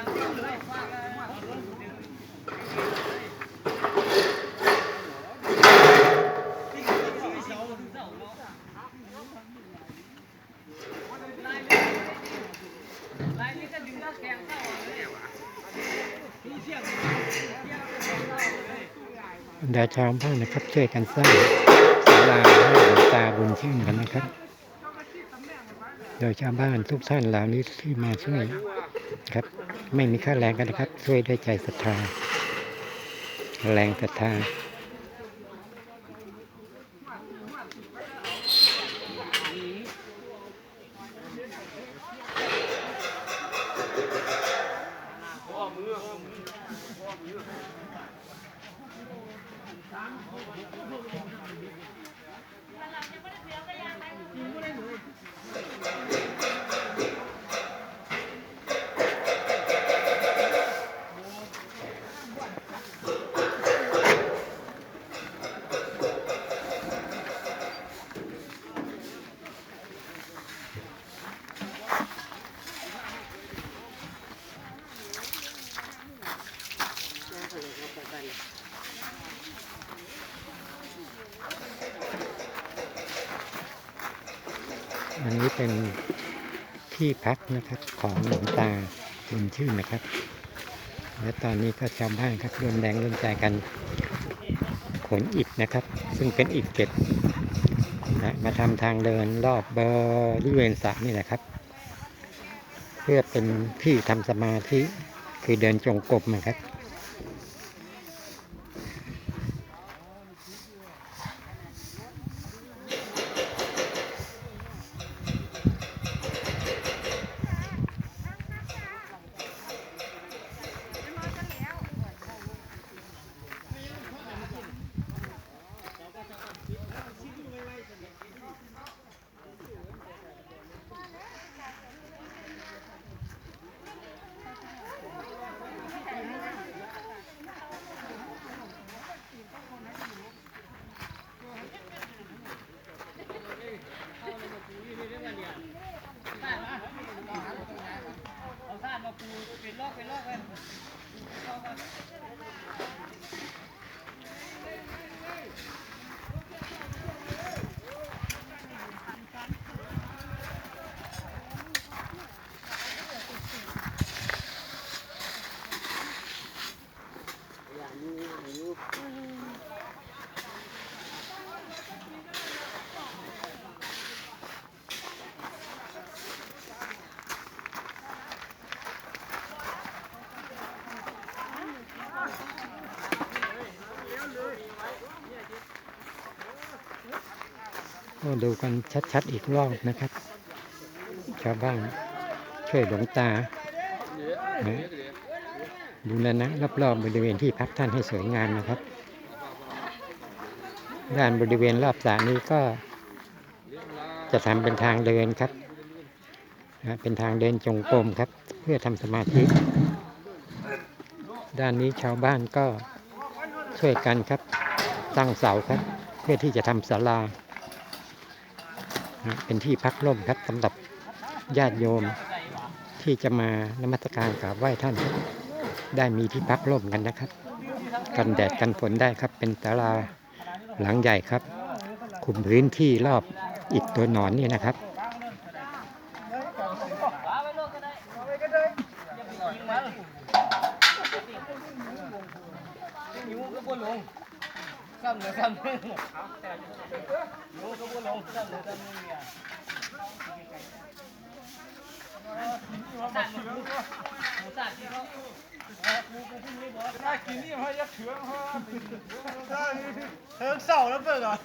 บรรดาชาวบ้านนะครับช่วยกันสร้างศาลาให้หลวงตาบุญชื่นกันนะครับ โดยชาวบ้านทุกท่านเหล่านี้ที่มาช่วย ครับ ไม่มีค่าแรงกันนะครับ ช่วยด้วยใจศรัทธา แรงศรัทธา อันนี้เป็นที่พักนะครับของหลวงตาบุญชื่นนะครับ และตอนนี้ก็ชาวบ้านครับรวมแรงร่วมใจกันขนอิฐนะครับ ซึ่งเป็นอิฐเก็บนะมาทำทางเดินรอบบริเวณสระนี่แหละครับ เพื่อเป็นที่ทำสมาธิคือเดินจงกรมนะครับ ลอกไปลอกไป ก็ดูกันชัดๆอีกรอบนะครับ ชาวบ้านช่วยหลวงตานะดูแลนะรอบๆบริเวณที่พักท่านให้สวยงามนะครับ ด้านบริเวณรอบสระนี้ก็จะทำเป็นทางเดินครับ เป็นทางเดินจงกรมครับ เพื่อทำสมาธิ ด้านนี้ชาวบ้านก็ช่วยกันครับ ตั้งเสาครับ เพื่อที่จะทำศาลา เป็นที่พักร่มครับสำหรับญาติโยมที่จะมานมัสการกราบไหว้ท่าน ได้มีที่พักร่มกันนะครับ กันแดดกันฝนได้ครับ เป็นศาลาหลังใหญ่ครับ คุมพื้นที่รอบอิฐตัวหนอนนี่นะครับลง ซ้ำเลยซ้ำเลยหิวก็บ่ลงซ้ำเลยซ้ำเลยเนี่ยหมูสัตว์หมูสัตว์ที่เขากูกูพรุ่งนี้บอกถ้ากินนี่เขาะเถือนเขาเถิงเสาแล้วเปิดก่อน